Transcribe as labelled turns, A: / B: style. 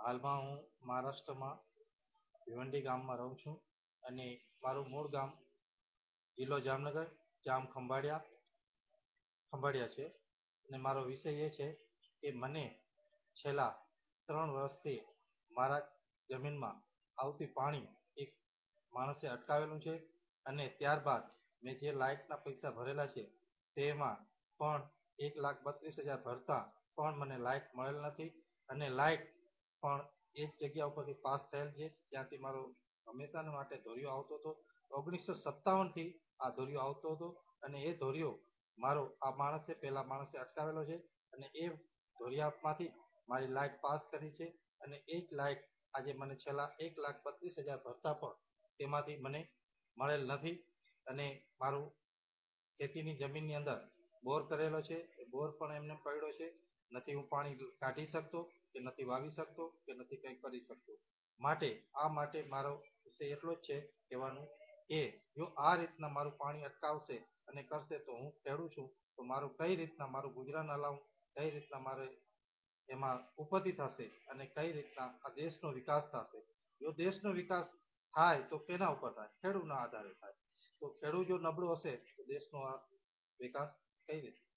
A: હાલમાં હું મહારાષ્ટ્રમાં ભિવંડી ગામમાં રહું છું અને મારું મૂળ ગામ જિલ્લો જામનગર જામ ખંભાળિયા ખંભાળિયા છે. અને મારો વિષય એ છે કે મને છેલ્લા ત્રણ વર્ષથી મારા જમીનમાં આવતી પાણી એક માણસે અટકાવેલું છે અને ત્યારબાદ મેં જે લાઇટના પૈસા ભરેલા છે તેમાં પણ એક લાખ બત્રીસ હજાર ભરતા પણ મને લાઇટ મળેલ નથી અને લાઇટ પણ એ જ જગ્યા ઉપરથી પાસ થયેલ છે. ત્યાંથી મારો હંમેશાને માટે ધોરિયો આવતો હતો. ઓગણીસો સત્તાવનથી આ ધોરિયો આવતો હતો અને એ ધોરિયો મારો, આ માણસે પહેલા માણસે અટકાવેલો છે અને એ ધોરિયામાંથી મારી લાઇટ પાસ કરી છે અને એ જ લાઇટ આજે મને છેલ્લા એક લાખ બત્રીસ હજાર ભરતા પણ તેમાંથી મને મળેલ નથી અને મારું ખેતીની જમીનની અંદર બોર કરેલો છે. એ બોર પણ એમને પડ્યો છે. નથી હું પાણી કાઢી શકતો કે નથી વાવી શકતો કે નથી કંઈ કરી શકતો. માટે, આ માટે મારો વિષય એટલો જ છે કહેવાનું કે, જો આ રીતના મારું પાણી અટકાવશે અને કરશે તો હું ખેડૂત છું, તો મારું કઈ રીતના મારું ગુજરાન હલાવું, કઈ રીતના મારે એમાં ઉપતિ થશે અને કઈ રીતના આ દેશનો વિકાસ થશે. જો દેશનો વિકાસ થાય તો કેના ઉપર થાય? ખેડૂતના આધારે થાય. તો ખેડૂત જો નબળો હશે તો દેશનો આ વિકાસ કઈ રીતે